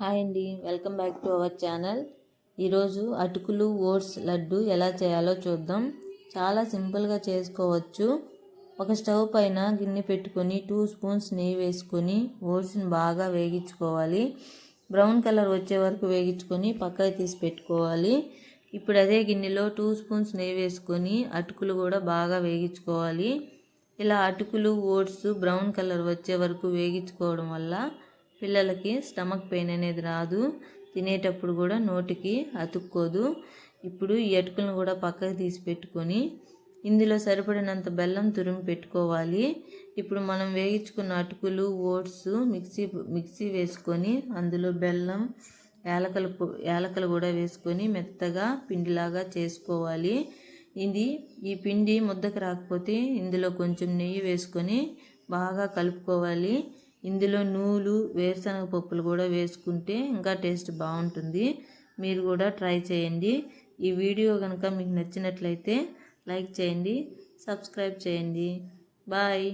Hi అండి. Welcome back to our channel. ఈరోజు అటుకులు ఓట్స్ లడ్డు ఎలా చేయాలో చూద్దాం. చాలా సింపుల్గా చేసుకోవచ్చు. ఒక స్టవ్ పైన గిన్నె పెట్టుకొని టూ స్పూన్స్ నెయ్యి వేసుకొని ఓట్స్ని బాగా వేగించుకోవాలి. బ్రౌన్ కలర్ వచ్చే వరకు వేగించుకొని పక్కకి తీసి పెట్టుకోవాలి. ఇప్పుడు అదే గిన్నెలో టూ స్పూన్స్ నెయ్యి వేసుకొని అటుకులు కూడా బాగా వేగించుకోవాలి. ఇలా అటుకులు ఓట్స్ బ్రౌన్ కలర్ వచ్చే వరకు వేగించుకోవడం వల్ల పిల్లలకి స్టమక్ పెయిన్ అనేది రాదు. తినేటప్పుడు కూడా నోటికి అతుక్కోదు. ఇప్పుడు ఈ అటుకులను కూడా పక్కకు తీసి పెట్టుకొని ఇందులో సరిపడినంత బెల్లం తురిమి పెట్టుకోవాలి. ఇప్పుడు మనం వేయించుకున్న అటుకులు ఓట్స్ మిక్సీ మిక్సీ వేసుకొని అందులో బెల్లం యాలకలు యాలకలు కూడా వేసుకొని మెత్తగా పిండిలాగా చేసుకోవాలి. ఇది ఈ పిండి ముద్దకు రాకపోతే ఇందులో కొంచెం నెయ్యి వేసుకొని బాగా కలుపుకోవాలి. ఇందులో నూలు వేరుశనగ పప్పులు కూడా వేసుకుంటే ఇంకా టేస్ట్ బాగుంటుంది. మీరు కూడా ట్రై చేయండి. ఈ వీడియో కనుక మీకు నచ్చినట్లయితే లైక్ చేయండి సబ్స్క్రైబ్ చేయండి. బాయ్.